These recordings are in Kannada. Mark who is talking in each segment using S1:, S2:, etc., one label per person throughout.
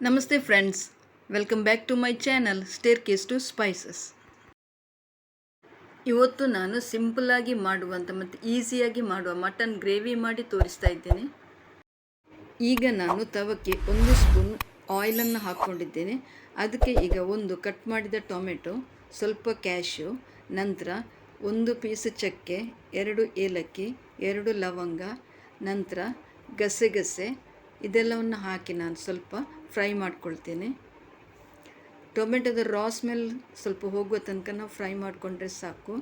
S1: ನಮಸ್ತೆ friends, welcome back to my channel staircase to spices. ಇವತ್ತು ನಾನು ಸಿಂಪಲ್ಲಾಗಿ ಮಾಡುವಂಥ ಮತ್ತು ಈಸಿಯಾಗಿ ಮಾಡುವ ಮಟನ್ ಗ್ರೇವಿ ಮಾಡಿ ತೋರಿಸ್ತಾ ಇದ್ದೇನೆ. ಈಗ ನಾನು ತವಕ್ಕೆ ಒಂದು ಸ್ಪೂನ್ ಆಯಿಲನ್ನು ಹಾಕ್ಕೊಂಡಿದ್ದೇನೆ ಅದಕ್ಕೆ ಈಗ ಒಂದು ಕಟ್ ಮಾಡಿದ ಟೊಮೆಟೊ, ಸ್ವಲ್ಪ ಕ್ಯಾಶು ನಂತರ ಒಂದು ಪೀಸ್ ಚಕ್ಕೆ, ಎರಡು ಏಲಕ್ಕಿ, ಎರಡು ಲವಂಗ, ನಂತರ ಗಸೆಗಸೆ ಇದೆಲ್ಲವನ್ನು ಹಾಕಿ ನಾನು ಸ್ವಲ್ಪ ಫ್ರೈ ಮಾಡ್ಕೊಳ್ತೇನೆ. ಟೊಮೆಟೊದ ರಾ ಸ್ಮೆಲ್ ಸ್ವಲ್ಪ ಹೋಗುವ ತನಕ ನಾವು ಫ್ರೈ ಮಾಡಿಕೊಂಡ್ರೆ ಸಾಕು.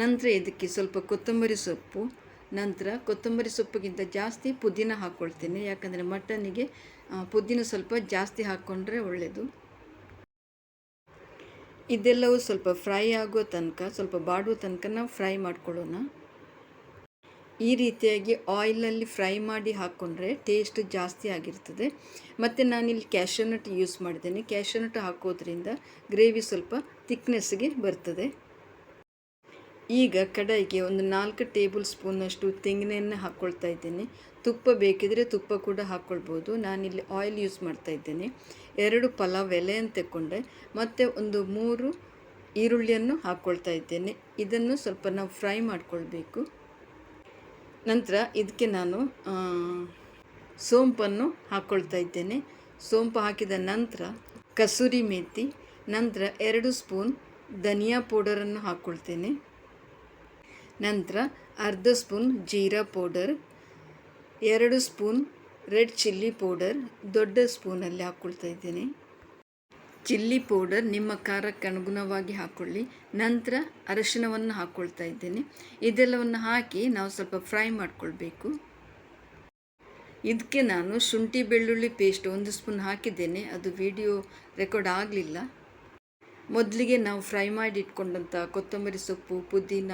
S1: ನಂತರ ಇದಕ್ಕೆ ಸ್ವಲ್ಪ ಕೊತ್ತಂಬರಿ ಸೊಪ್ಪು, ನಂತರ ಕೊತ್ತಂಬರಿ ಸೊಪ್ಪಿಗಿಂತ ಜಾಸ್ತಿ ಪುದೀನ ಹಾಕ್ಕೊಳ್ತೇನೆ ಯಾಕಂದರೆ ಮಟನಿಗೆ ಪುದೀನ ಸ್ವಲ್ಪ ಜಾಸ್ತಿ ಹಾಕ್ಕೊಂಡ್ರೆ ಒಳ್ಳೆಯದು ಇದೆಲ್ಲವೂ ಸ್ವಲ್ಪ ಫ್ರೈ ಆಗೋ ತನಕ, ಸ್ವಲ್ಪ ಬಾಡುವ ತನಕ ನಾವು ಫ್ರೈ ಮಾಡ್ಕೊಳ್ಳೋಣ. ಈ ರೀತಿಯಾಗಿ ಆಯಿಲಲ್ಲಿ ಫ್ರೈ ಮಾಡಿ ಹಾಕ್ಕೊಂಡ್ರೆ ಟೇಸ್ಟ್ ಜಾಸ್ತಿ ಆಗಿರ್ತದೆ. ಮತ್ತು ನಾನಿಲ್ಲಿ ಕ್ಯಾಶನಟ್ ಯೂಸ್ ಮಾಡಿದ್ದೇನೆ. ಕ್ಯಾಶನಟ್ ಹಾಕೋದ್ರಿಂದ ಗ್ರೇವಿ ಸ್ವಲ್ಪ ತಿಕ್ನೆಸ್ಗೆ ಬರ್ತದೆ. ಈಗ ಕಡಾಯಿಗೆ ಒಂದು ನಾಲ್ಕು ಟೇಬಲ್ ಸ್ಪೂನಷ್ಟು ತೆಂಗಿನೆಣ್ಣೆ ಹಾಕ್ಕೊಳ್ತಾ ಇದ್ದೇನೆ. ತುಪ್ಪ ಬೇಕಿದ್ರೆ ತುಪ್ಪ ಕೂಡ ಹಾಕ್ಕೊಳ್ಬೋದು ನಾನಿಲ್ಲಿ ಆಯಿಲ್ ಯೂಸ್ ಮಾಡ್ತಾ ಇದ್ದೇನೆ. ಎರಡು ಪಲಾವ್ ಎಲೆಯನ್ನು ತೆಕ್ಕೊಂಡೆ. ಮತ್ತು ಒಂದು ಮೂರು ಈರುಳ್ಳಿಯನ್ನು ಹಾಕ್ಕೊಳ್ತಾ ಇದ್ದೇನೆ. ಇದನ್ನು ಸ್ವಲ್ಪ ನಾವು ಫ್ರೈ ಮಾಡ್ಕೊಳ್ಬೇಕು. ನಂತರ ಇದಕ್ಕೆ ನಾನು ಸೋಂಪನ್ನು ಹಾಕ್ಕೊಳ್ತಾ ಇದ್ದೇನೆ. ಸೋಂಪು ಹಾಕಿದ ನಂತರ ಕಸೂರಿ ಮೇಥಿ ನಂತರ ಎರಡು ಸ್ಪೂನ್ ಧನಿಯಾ ಪೌಡರನ್ನು ಹಾಕ್ಕೊಳ್ತೇನೆ ನಂತರ ಅರ್ಧ ಸ್ಪೂನ್ ಜೀರಾ ಪೌಡರ್, ಎರಡು ಸ್ಪೂನ್ ರೆಡ್ ಚಿಲ್ಲಿ ಪೌಡರ್ ದೊಡ್ಡ ಸ್ಪೂನಲ್ಲಿ ಹಾಕ್ಕೊಳ್ತಾ ಇದ್ದೇನೆ. ಚಿಲ್ಲಿ ಪೌಡರ್ ನಿಮ್ಮ ಖಾರಕ್ಕೆ ಅನುಗುಣವಾಗಿ ಹಾಕ್ಕೊಳ್ಳಿ ನಂತರ ಅರಶಿನವನ್ನು ಹಾಕ್ಕೊಳ್ತಾ ಇದ್ದೇನೆ. ಇದೆಲ್ಲವನ್ನು ಹಾಕಿ ನಾವು ಸ್ವಲ್ಪ ಫ್ರೈ ಮಾಡಿಕೊಳ್ಬೇಕು. ಇದಕ್ಕೆ ನಾನು ಶುಂಠಿ ಬೆಳ್ಳುಳ್ಳಿ ಪೇಸ್ಟ್ ಒಂದು ಸ್ಪೂನ್ ಹಾಕಿದ್ದೇನೆ. ಅದು ವಿಡಿಯೋ ರೆಕಾರ್ಡ್ ಆಗಲಿಲ್ಲ. ಮೊದಲಿಗೆ ನಾವು ಫ್ರೈ ಮಾಡಿ ಇಟ್ಕೊಂಡಂಥ ಕೊತ್ತಂಬರಿ ಸೊಪ್ಪು, ಪುದೀನ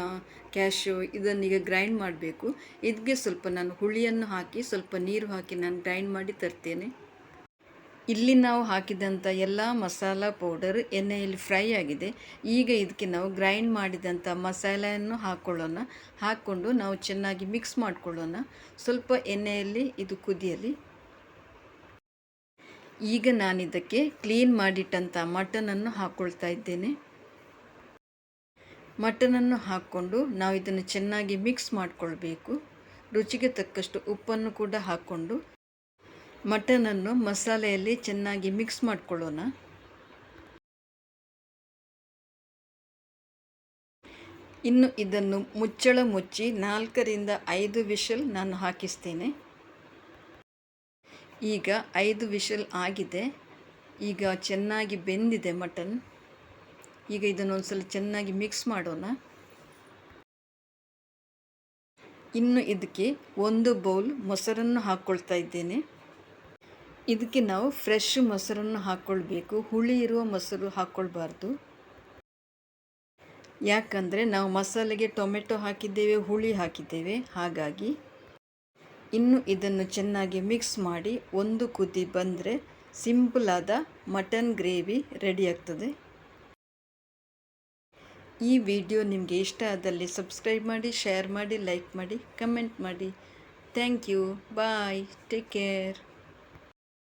S1: ಕ್ಯಾಶು ಇದನ್ನೀಗ ಗ್ರೈಂಡ್ ಮಾಡಬೇಕು. ಇದಕ್ಕೆ ಸ್ವಲ್ಪ ನಾನು ಹುಳಿಯನ್ನು ಹಾಕಿ ಸ್ವಲ್ಪ ನೀರು ಹಾಕಿ ನಾನು ಗ್ರೈಂಡ್ ಮಾಡಿ ತರ್ತೇನೆ. ಇಲ್ಲಿ ನಾವು ಹಾಕಿದಂಥ ಎಲ್ಲ ಮಸಾಲ ಪೌಡರ್ ಎಣ್ಣೆಯಲ್ಲಿ ಫ್ರೈ ಆಗಿದೆ. ಈಗ ಇದಕ್ಕೆ ನಾವು ಗ್ರೈಂಡ್ ಮಾಡಿದಂಥ ಮಸಾಲೆಯನ್ನು ಹಾಕ್ಕೊಳ್ಳೋಣ ಹಾಕ್ಕೊಂಡು ನಾವು ಚೆನ್ನಾಗಿ ಮಿಕ್ಸ್ ಮಾಡ್ಕೊಳ್ಳೋಣ. ಸ್ವಲ್ಪ ಎಣ್ಣೆಯಲ್ಲಿ, ಇದು ಕುದಿಯಲಿ. ಈಗ ನಾನಿದಕ್ಕೆ ಕ್ಲೀನ್ ಮಾಡಿಟ್ಟಂಥ ಮಟನನ್ನು ಹಾಕ್ಕೊಳ್ತಾ ಇದ್ದೇನೆ. ಮಟನನ್ನು ಹಾಕ್ಕೊಂಡು ನಾವು ಇದನ್ನು ಚೆನ್ನಾಗಿ ಮಿಕ್ಸ್ ಮಾಡಿಕೊಳ್ಬೇಕು. ರುಚಿಗೆ ತಕ್ಕಷ್ಟು ಉಪ್ಪನ್ನು ಕೂಡ ಹಾಕ್ಕೊಂಡು ಮಟನನ್ನು ಮಸಾಲೆಯಲ್ಲಿ ಚೆನ್ನಾಗಿ ಮಿಕ್ಸ್ ಮಾಡಿಕೊಳ್ಳೋಣ. ಇನ್ನು ಇದನ್ನು ಮುಚ್ಚಳ ಮುಚ್ಚಿ ನಾಲ್ಕರಿಂದ ಐದು ವಿಷಲ್ ನಾನು ಹಾಕಿಸ್ತೇನೆ. ಈಗ ಐದು ವಿಷಲ್ ಆಗಿದೆ. ಈಗ ಚೆನ್ನಾಗಿ ಬೆಂದಿದೆ ಮಟನ್. ಈಗ ಇದನ್ನು ಒಂದ್ಸಲ ಚೆನ್ನಾಗಿ ಮಿಕ್ಸ್ ಮಾಡೋಣ. ಇನ್ನು ಇದಕ್ಕೆ ಒಂದು ಬೌಲ್ ಮೊಸರನ್ನು ಹಾಕ್ಕೊಳ್ತಾ ಇದ್ದೇನೆ. ಇದಕ್ಕೆ ನಾವು ಫ್ರೆಶ್ ಮೊಸರನ್ನು ಹಾಕ್ಕೊಳ್ಬೇಕು ಹುಳಿ ಇರುವ ಮೊಸರು ಹಾಕ್ಕೊಳ್ಬಾರ್ದು ಯಾಕಂದರೆ ನಾವು ಮಸಾಲೆಗೆ ಟೊಮೆಟೊ ಹಾಕಿದ್ದೇವೆ, ಹುಳಿ ಹಾಕಿದ್ದೇವೆ. ಹಾಗಾಗಿ ಇನ್ನು ಇದನ್ನು ಚೆನ್ನಾಗಿ ಮಿಕ್ಸ್ ಮಾಡಿ ಒಂದು ಕುದಿ ಬಂದರೆ ಸಿಂಪಲಾದ ಮಟನ್ ಗ್ರೇವಿ ರೆಡಿ ಆಗ್ತದೆ. ಈ ವಿಡಿಯೋ ನಿಮಗೆ ಇಷ್ಟ ಆದಲ್ಲಿ ಸಬ್ಸ್ಕ್ರೈಬ್ ಮಾಡಿ ಶೇರ್ ಮಾಡಿ ಲೈಕ್ ಮಾಡಿ ಕಮೆಂಟ್ ಮಾಡಿ. Thank you bye take care